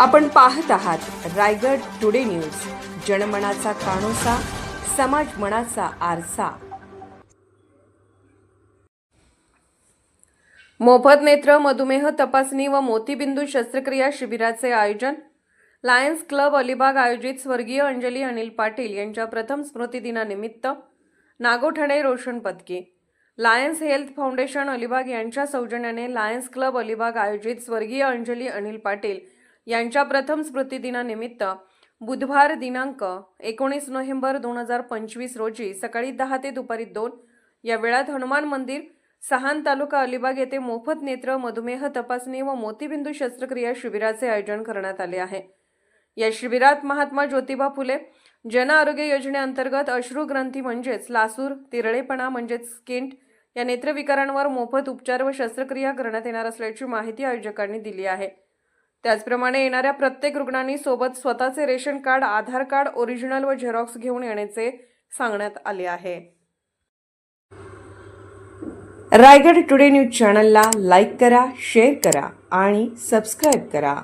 आपण पाहत आहात रायगड टुडे न्यूज. जनमनाचा कानोसा समाज मनाचा आरसा. मोफत नेत्र मधुमेह तपासणी व मोतीबिंदू शस्त्रक्रिया शिबिराचे आयोजन. लायन्स क्लब अलिबाग आयोजित स्वर्गीय अंजली अनिल पाटील यांच्या प्रथम स्मृतिदिनानिमित्त Nagothane Roshan Padki. Lions health foundation Alibag यांच्या सौजन्याने लायन्स क्लब अलिबाग आयोजित स्वर्गीय अंजली अनिल पाटील यांच्या प्रथम स्मृतिदिनानिमित्त बुधवार दिनांक एकोणीस नोव्हेंबर दोन हजार पंचवीस रोजी सकाळी दहा ते दुपारी दोन या वेळात हनुमान मंदिर सहान तालुका अलिबाग येथे मोफत नेत्र मधुमेह तपासणी व मोतीबिंदू शस्त्रक्रिया शिबिराचे आयोजन करण्यात आले आहे. या शिबिरात महात्मा ज्योतिबा फुले जन आरोग्य योजनेअंतर्गत अश्रू ग्रंथी म्हणजेच लासूर तिरळेपणा म्हणजेच स्किंट या नेत्रविकारांवर मोफत उपचार व शस्त्रक्रिया करण्यात येणार असल्याची माहिती आयोजकांनी दिली आहे. त्याचप्रमाणे येणाऱ्या प्रत्येक रुग्णांनी सोबत स्वतःचे ration card Aadhaar card original व झेरॉक्स घेऊन येण्याचे सांगण्यात आले आहे. रायगड टुडे न्यूज चॅनलला लाईक करा शेअर करा आणि सबस्क्राईब करा.